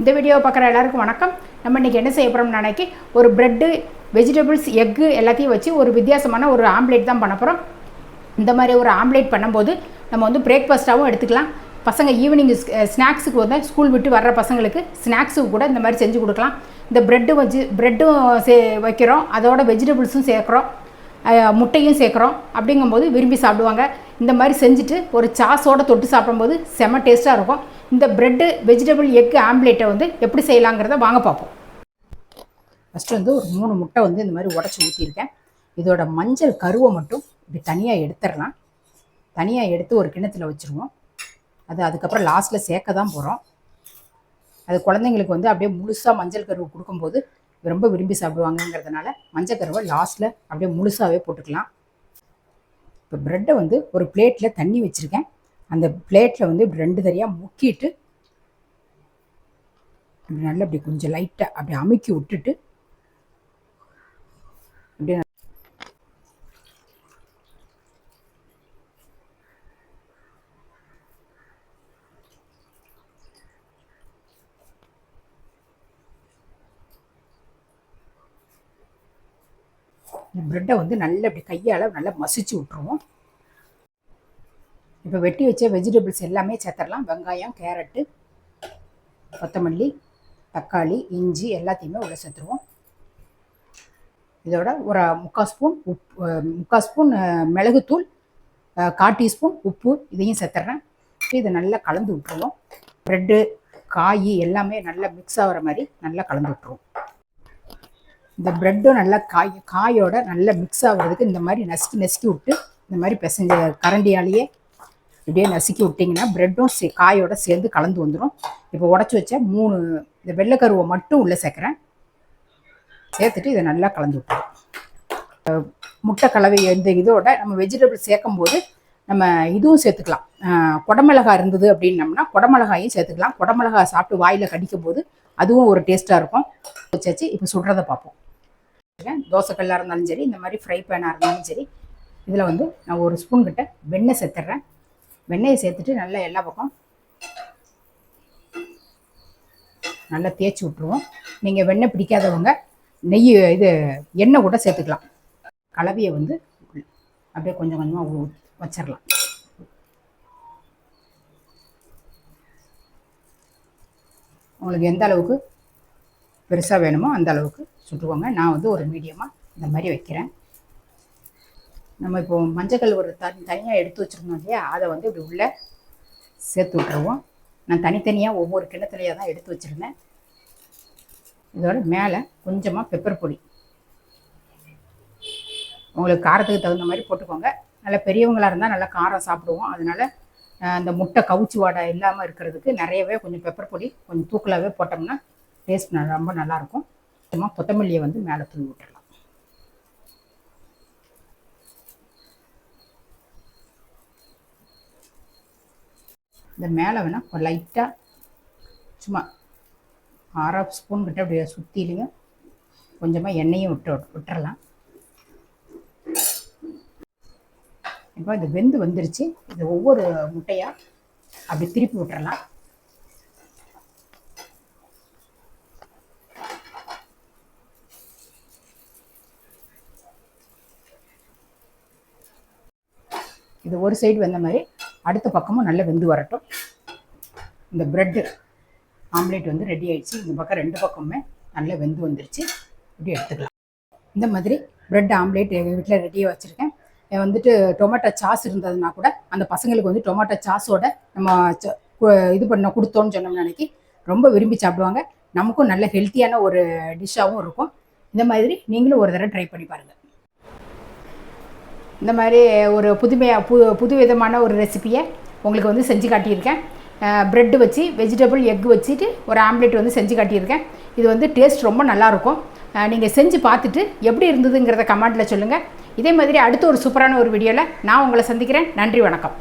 இந்த வீடியோவை பார்க்குற எல்லாருக்கும் வணக்கம். நம்ம இன்றைக்கி என்ன செய்ய போகிறோம்னு நினைக்கி ஒரு ப்ரெட்டு வெஜிடபிள்ஸ் எக்கு எல்லாத்தையும் வச்சு ஒரு வித்தியாசமான ஒரு ஆம்லேட் தான் பண்ண போகிறோம் இந்த மாதிரி ஒரு ஆம்லேட் பண்ணும்போது நம்ம வந்து பிரேக்ஃபாஸ்ட்டாகவும் எடுத்துக்கலாம். பசங்க ஈவினிங் ஸ்நாக்ஸுக்கு வந்து ஸ்கூல் விட்டு வர்ற பசங்களுக்கு ஸ்நாக்ஸுக்கு கூட இந்த மாதிரி செஞ்சு கொடுக்கலாம். இந்த ப்ரெட்டு வச்சு ப்ரெட்டும் சே வைக்கிறோம். அதோட வெஜிடபிள்ஸும் சேர்க்குறோம். முட்டையும் சேர்க்குறோம். அப்படிங்கும்போது விரும்பி சாப்பிடுவாங்க. இந்த மாதிரி செஞ்சுட்டு ஒரு சாஸோட தொட்டு சாப்பிடும்போது செம டேஸ்ட்டாக இருக்கும். இந்த ப்ரெட்டு வெஜிடபிள் எக் ஆம்லேட்டை வந்து எப்படி செய்யலாங்கிறத வாங்க பார்ப்போம். ஃபஸ்ட்டு வந்து ஒரு மூணு முட்டை வந்து இந்த மாதிரி உடச்சி ஊற்றியிருக்கேன் இதோட மஞ்சள் கருவை மட்டும் இப்படி தனியாக எடுத்துடலாம். தனியாக எடுத்து ஒரு கிணத்துல வச்சுருவோம். அது அதுக்கப்புறம் லாஸ்ட்டில் சேர்க்க தான் போகிறோம் அது குழந்தைங்களுக்கு வந்து அப்படியே முழுசாக மஞ்சள் கருவு கொடுக்கும்போது ரொம்ப விரும்பி சாப்பிடுவாங்கங்கிறதுனால மஞ்சள் கருவை லாஸ்ட்டில் அப்படியே முழுசாகவே போட்டுக்கலாம். இப்போ ப்ரெட்டை வந்து ஒரு பிளேட்டில் தண்ணி வச்சுருக்கேன். அந்த பிளேட்டில் வந்து இப்படி ரெண்டு தரியாக முக்கிட்டு இப்படி நல்லா அப்படி கொஞ்சம் லைட்டாக அப்படி அமுக்கி விட்டுட்டு அப்படியே இந்த ப்ரெட்டை வந்து நல்லா இப்படி கையால் நல்லா மசிச்சு விட்ருவோம் இப்போ வெட்டி வச்ச வெஜிடபிள்ஸ் எல்லாமே சேர்த்துடலாம். வெங்காயம் கேரட்டு கொத்தமல்லி தக்காளி இஞ்சி எல்லாத்தையுமே உள்ள சேர்த்துருவோம். இதோட ஒரு முக்கால் ஸ்பூன் உப்பு முக்கால் ஸ்பூன் மிளகுத்தூள் கால் டீஸ்பூன் உப்பு இதையும் சேர்த்துட்றேன் இதை நல்லா கலந்து விட்டுருவோம். ப்ரெட்டு காய் எல்லாமே நல்லா மிக்ஸ் ஆகிற மாதிரி நல்லா கலந்து விட்டுருவோம். இந்த ப்ரெட்டும் நல்லா காய் காயோட நல்லா மிக்ஸ் ஆகுறதுக்கு இந்த மாதிரி நசுக்கி நசுக்கி விட்டு இந்த மாதிரி பிசைஞ்ச கரண்டியாலேயே இப்படியே நசுக்கி விட்டிங்கன்னா ப்ரெட்டும் சே காயோட சேர்ந்து கலந்து வந்துடும் இப்போ உடச்சி வச்ச மூணு இந்த வெள்ளைக்கருவை மட்டும் உள்ளே சேர்க்குறேன். சேர்த்துட்டு இதை நல்லா கலந்து விட்டுறோம் முட்டை கலவை இந்த இதோட நம்ம வெஜிடபிள் சேர்க்கும் போது நம்ம இதுவும் சேர்த்துக்கலாம். குடமிளகா இருந்தது அப்படின்னம்னா குடமிளகாயும் சேர்த்துக்கலாம். குடமிளகா சாப்பிட்டு வாயில் கடிக்கும் போது அதுவும் ஒரு டேஸ்ட்டாக இருக்கும். வச்சாச்சு இப்போ சுடுறதை பார்ப்போம். தோசைக்கல்லாக இருந்தாலும் சரி இந்த மாதிரி ஃப்ரை பேனாக இருந்தாலும் சரி இதில் வந்து நான் ஒரு ஸ்பூன் கிட்ட வெண்ணெய் சேர்த்துட்றேன் வெண்ணெயை சேர்த்துட்டு நல்லா எல்லா பக்கம் நல்லா தேய்ச்சி விட்ருவோம் நீங்கள் வெண்ணெய் பிடிக்காதவங்க நெய் இது எண்ணெய் கூட சேர்த்துக்கலாம். கலவையை வந்து அப்படியே கொஞ்சம் கொஞ்சமாக வச்சிடலாம் உங்களுக்கு எந்த அளவுக்கு பெருசாக வேணுமோ அந்த அளவுக்கு சுட்டுக்கோங்க. நான் வந்து ஒரு மீடியமாக இந்த மாதிரி வைக்கிறேன். நம்ம இப்போ மஞ்சள் ஒரு த தனியாக எடுத்து வச்சுருந்தோம் இல்லையா? அதை வந்து இப்படி உள்ளே சேர்த்து விட்ருவோம் நான் தனித்தனியாக ஒவ்வொரு கிணத்துலையாக தான் எடுத்து வச்சுருந்தேன். இதோட மேலே கொஞ்சமாக பெப்பர் பொடி. உங்களுக்கு காரத்துக்கு தகுந்த மாதிரி போட்டுக்கோங்க. நல்லா பெரியவங்களாக இருந்தால் நல்லா காரம் சாப்பிடுவோம். அதனால் அந்த முட்டை கவுச்சி வாடை இல்லாமல் இருக்கிறதுக்கு நிறையவே கொஞ்சம் பெப்பர் பொடி கொஞ்சம் தூக்கலாகவே போட்டோம்னா டேஸ்ட் ரொம்ப நல்லாயிருக்கும் சும்மா கொத்தமல்லியை வந்து மேலே தூவி விட்டுறலாம். இந்த மேலே வேணால் லைட்டாக சும்மா அரை ஸ்பூன் கிட்ட அப்படியே சுற்றிலையும் கொஞ்சமாக எண்ணெயும் விட்டு விட்டுறலாம். இப்போ இது வெந்து வந்துருச்சு. இது ஒவ்வொரு முட்டையாக அப்படி திருப்பி விட்டுறலாம். இது ஒரு சைடு வெந்த மாதிரி அடுத்த பக்கமும் நல்லா வெந்து வரட்டும். இந்த ப்ரெட்டு ஆம்லேட் வந்து ரெடி ஆயிடுச்சு. இந்த பக்கம் ரெண்டு பக்கமுமே நல்லா வெந்து வந்துருச்சு. இப்படி எடுத்துக்கலாம். இந்த மாதிரி ப்ரெட் ஆம்லேட் எங்கள் வீட்டில் ரெடியாக வச்சுருக்கேன். வந்துட்டு டொமேட்டோ சாஸ் இருந்ததுன்னா கூட அந்த பசங்களுக்கு வந்து டொமேட்டோ சாஸோட நம்ம ச- இது பண்ண கொடுத்தோன்னு சொன்னோம்னு நினைக்கி ரொம்ப விரும்பி சாப்பிடுவாங்க. நமக்கும் நல்ல ஹெல்த்தியான ஒரு டிஷ்ஷாகவும் இருக்கும். இந்த மாதிரி நீங்களும் ஒரு தடவை ட்ரை பண்ணி பாருங்கள் இந்த மாதிரி ஒரு புதுமையாக புது புது விதமான ஒரு ரெசிபியை உங்களுக்கு வந்து செஞ்சு காட்டியிருக்கேன். ப்ரெட்டு வச்சு வெஜிடபிள் எக் வச்சுட்டு ஒரு ஆம்லேட் வந்து செஞ்சு காட்டியிருக்கேன். இது வந்து டேஸ்ட் ரொம்ப நல்லாயிருக்கும் நீங்கள் செஞ்சு பார்த்துட்டு எப்படி இருந்ததுங்கிறத கமெண்ட்டில் சொல்லுங்கள் இதே மாதிரி அடுத்த ஒரு சூப்பரான ஒரு வீடியோவில் நான் உங்களை சந்திக்கிறேன். நன்றி வணக்கம்.